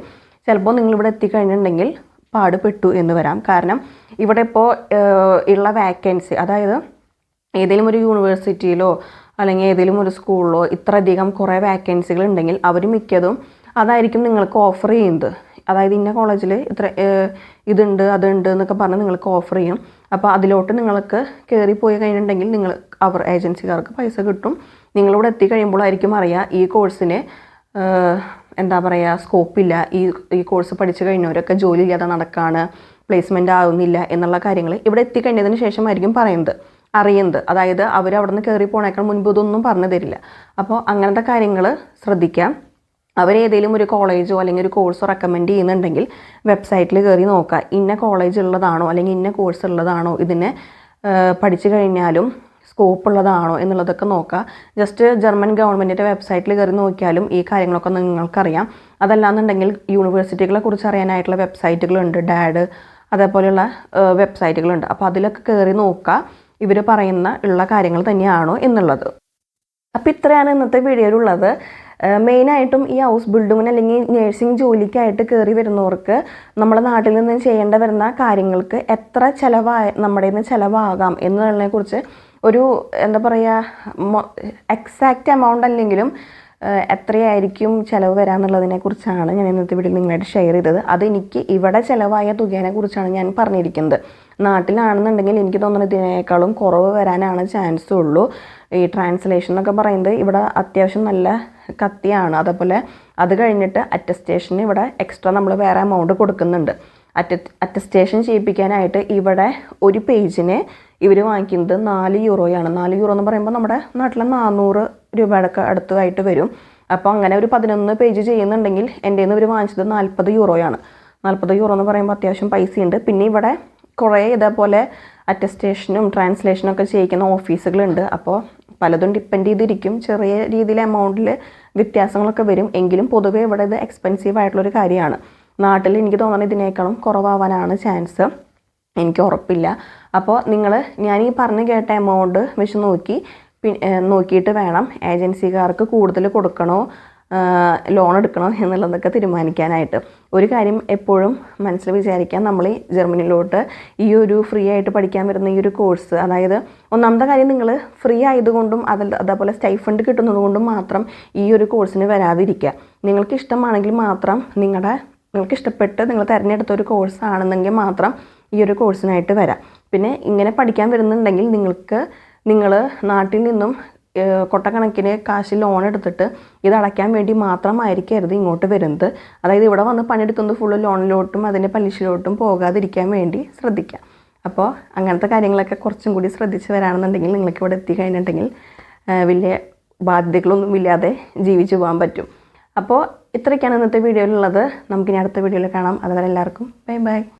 ചിലപ്പോൾ നിങ്ങളിവിടെ എത്തിക്കഴിഞ്ഞിട്ടുണ്ടെങ്കിൽ പാടുപെട്ടു എന്ന് വരാം. കാരണം ഇവിടെ ഇപ്പോൾ ഉള്ള വാക്കൻസി അതായത് ഏതെങ്കിലും ഒരു യൂണിവേഴ്സിറ്റിയിലോ അല്ലെങ്കിൽ ഏതെങ്കിലും ഒരു സ്കൂളിലോ ഇത്രയധികം കുറേ വാക്കൻസികൾ ഉണ്ടെങ്കിൽ അവർ മിക്കതും അതായിരിക്കും നിങ്ങൾക്ക് ഓഫർ ചെയ്യുന്നത്. അതായത് ഇന്ന കോളേജിൽ ഇത്ര ഇതുണ്ട് അതുണ്ട് എന്നൊക്കെ പറഞ്ഞ് നിങ്ങൾക്ക് ഓഫർ ചെയ്യും. അപ്പോൾ അതിലോട്ട് നിങ്ങൾക്ക് കയറി പോയി കഴിഞ്ഞിട്ടുണ്ടെങ്കിൽ നിങ്ങൾ അവർ ഏജൻസിക്കാർക്ക് പൈസ കിട്ടും. നിങ്ങളിവിടെ എത്തിക്കഴിയുമ്പോഴായിരിക്കും അറിയുക ഈ കോഴ്സിന് എന്താ പറയുക സ്കോപ്പില്ല ഈ ഈ കോഴ്സ് പഠിച്ചു കഴിഞ്ഞവരൊക്കെ ജോലി ഇല്ലാതെ നടക്കാണ് പ്ലേസ്മെന്റ് ആവുന്നില്ല എന്നുള്ള കാര്യങ്ങൾ ഇവിടെ എത്തിക്കഴിഞ്ഞതിന് ശേഷമായിരിക്കും പറയുന്നത് അറിയുന്നത്. അതായത് അവർ അവിടെ നിന്ന് കയറി പോണേക്കാൾ മുൻപ് ഇതൊന്നും പറഞ്ഞു തരില്ല. അപ്പോൾ അങ്ങനത്തെ കാര്യങ്ങൾ ശ്രദ്ധിക്കാം. അവരേതെങ്കിലും ഒരു കോളേജോ അല്ലെങ്കിൽ ഒരു കോഴ്സോ റെക്കമെൻഡ് ചെയ്യുന്നുണ്ടെങ്കിൽ വെബ്സൈറ്റിൽ കയറി നോക്കുക. ഇന്ന കോളേജ് ഉള്ളതാണോ അല്ലെങ്കിൽ ഇന്ന കോഴ്സ് ഉള്ളതാണോ ഇതിനെ പഠിച്ചു കഴിഞ്ഞാലും സ്കോപ്പ് ഉള്ളതാണോ എന്നുള്ളതൊക്കെ നോക്കുക. ജസ്റ്റ് ജർമ്മൻ ഗവൺമെന്റിന്റെ വെബ്സൈറ്റിൽ കയറി നോക്കിയാലും ഈ കാര്യങ്ങളൊക്കെ നിങ്ങൾക്കറിയാം. അതല്ലാന്നുണ്ടെങ്കിൽ യൂണിവേഴ്സിറ്റികളെ കുറിച്ച് അറിയാനായിട്ടുള്ള വെബ്സൈറ്റുകളുണ്ട് ഡാഡ് അതേപോലെയുള്ള വെബ്സൈറ്റുകളുണ്ട് അപ്പോൾ അതിലൊക്കെ കയറി നോക്കുക. ഇവർ പറയുന്ന ഉള്ള കാര്യങ്ങൾ തന്നെയാണോ എന്നുള്ളത്. അപ്പോൾ ഇത്രയാണ് ഇന്നത്തെ വീഡിയോയിലുള്ളത്. മെയിനായിട്ടും ഈ ഹൗസ് ബിൽഡിങ്ങിന് അല്ലെങ്കിൽ നേഴ്സിംഗ് ജോലിക്കായിട്ട് കയറി വരുന്നവർക്ക് നമ്മുടെ നാട്ടിൽ നിന്ന് ചെയ്യേണ്ട വരുന്ന കാര്യങ്ങൾക്ക് എത്ര ചിലവായ നമ്മുടെ നിന്ന് ചിലവാകാം എന്നുള്ളതിനെക്കുറിച്ച് ഒരു എന്താ പറയുക എക്സാക്റ്റ് എമൗണ്ട് അല്ലെങ്കിലും എത്രയായിരിക്കും ചിലവ് വരാമെന്നുള്ളതിനെ കുറിച്ചാണ് ഞാൻ ഇന്നത്തെ വീട്ടിൽ നിങ്ങളായിട്ട് ഷെയർ ചെയ്തത്. അത് എനിക്ക് ഇവിടെ ചിലവായ തുകേനെ കുറിച്ചാണ് ഞാൻ പറഞ്ഞിരിക്കുന്നത്. നാട്ടിലാണെന്നുണ്ടെങ്കിൽ എനിക്ക് തോന്നുന്നത് ഇതിനേക്കാളും കുറവ് വരാനാണ് ചാൻസ് ഉള്ളൂ. ഈ ട്രാൻസ്ലേഷൻ എന്നൊക്കെ പറയുന്നത് ഇവിടെ അത്യാവശ്യം നല്ല കത്തിയാണ്. അതേപോലെ അത് കഴിഞ്ഞിട്ട് അറ്റസ്റ്റേഷന് ഇവിടെ എക്സ്ട്രാ നമ്മൾ വേറെ എമൗണ്ട് കൊടുക്കുന്നുണ്ട്. അറ്റ അറ്റസ്റ്റേഷൻ ചെയ്യിപ്പിക്കാനായിട്ട് ഇവിടെ ഒരു പേജിന് ഇവർ വാങ്ങിക്കുന്നത് നാല് യൂറോയാണ് നാല് യൂറോ എന്ന് പറയുമ്പോൾ നമ്മുടെ നാട്ടിലെ നാനൂറ് രൂപയുടെ അടുത്തായിട്ട് വരും. അപ്പോൾ അങ്ങനെ ഒരു പതിനൊന്ന് പേജ് ചെയ്യുന്നുണ്ടെങ്കിൽ എന്റെ നിന്ന് ഇവർ വാങ്ങിച്ചത് നാൽപ്പത് യൂറോയാണ് നാൽപ്പത് യൂറോ എന്ന് പറയുമ്പോൾ അത്യാവശ്യം പൈസയുണ്ട്. പിന്നെ ഇവിടെ കുറേ ഇതേപോലെ അറ്റസ്റ്റേഷനും ട്രാൻസ്ലേഷനും ഒക്കെ ചെയ്യിക്കുന്ന ഓഫീസുകളുണ്ട് അപ്പോൾ പലതും ഡിപ്പെൻഡ് ചെയ്തിരിക്കും. ചെറിയ രീതിയിൽ എമൗണ്ടിൽ വ്യത്യാസങ്ങളൊക്കെ വരും. എങ്കിലും പൊതുവേ ഇവിടെ ഇത് എക്സ്പെൻസീവ് ആയിട്ടുള്ളൊരു കാര്യമാണ്. നാട്ടിൽ എനിക്ക് തോന്നുന്നത് ഇതിനേക്കാളും കുറവാവാനാണ് ചാൻസ് എനിക്ക് ഉറപ്പില്ല. അപ്പോൾ നിങ്ങൾ ഞാൻ ഈ പറഞ്ഞു കേട്ട എമൗണ്ട് വെച്ച് നോക്കി. നോക്കിയിട്ട് വേണം ഏജൻസിക്കാർക്ക് കൂടുതൽ കൊടുക്കണോ ലോൺ എടുക്കണോ എന്നുള്ളതൊക്കെ തീരുമാനിക്കാനായിട്ട്. ഒരു കാര്യം എപ്പോഴും മനസ്സിൽ വിചാരിക്കാം നമ്മൾ ജർമ്മനിയിലോട്ട് ഈ ഒരു ഫ്രീ ആയിട്ട് പഠിക്കാൻ വരുന്ന ഈ ഒരു കോഴ്സ് അതായത് ഒന്നാമത്തെ കാര്യം നിങ്ങൾ ഫ്രീ ആയതുകൊണ്ടും അതിൽ അതേപോലെ സ്റ്റൈഫണ്ട് കിട്ടുന്നതുകൊണ്ടും മാത്രം ഈ ഒരു കോഴ്സിന് വരാതിരിക്കുക. നിങ്ങൾക്ക് ഇഷ്ടമാണെങ്കിൽ മാത്രം നിങ്ങളുടെ നിങ്ങൾക്ക് ഇഷ്ടപ്പെട്ട് നിങ്ങൾ തിരഞ്ഞെടുത്ത ഒരു കോഴ്സ് ആണെന്നെങ്കിൽ മാത്രം ഈ ഒരു കോഴ്സിനായിട്ട് വരാം. പിന്നെ ഇങ്ങനെ പഠിക്കാൻ വരുന്നുണ്ടെങ്കിൽ നിങ്ങൾക്ക് നിങ്ങൾ നാട്ടിൽ നിന്നും കൊട്ടക്കണക്കിന് കാശ് ലോൺ എടുത്തിട്ട് ഇത് അടയ്ക്കാൻ വേണ്ടി മാത്രമായിരിക്കരുത് ഇങ്ങോട്ട് വരുന്നത്. അതായത് ഇവിടെ വന്ന് പണിയെടുക്കുന്നത് ഫുള്ള് ലോണിലോട്ടും അതിന്റെ പലിശയിലോട്ടും പോകാതിരിക്കാൻ വേണ്ടി ശ്രദ്ധിക്കുക അപ്പോൾ അങ്ങനത്തെ കാര്യങ്ങളൊക്കെ കുറച്ചും കൂടി ശ്രദ്ധിച്ച് വരാണെന്നുണ്ടെങ്കിൽ നിങ്ങൾക്ക് ഇവിടെ എത്തി കഴിഞ്ഞിട്ടുണ്ടെങ്കിൽ വലിയ ബാധ്യതകളൊന്നും ഇല്ലാതെ ജീവിച്ചു പോകാൻ പറ്റും. അപ്പോൾ ഇത്രയ്ക്കാണ് ഇന്നത്തെ വീഡിയോയിലുള്ളത്. നമുക്കിനി അടുത്ത വീഡിയോയിൽ കാണാം. അതുവരെ എല്ലാവർക്കും ബൈ ബൈ.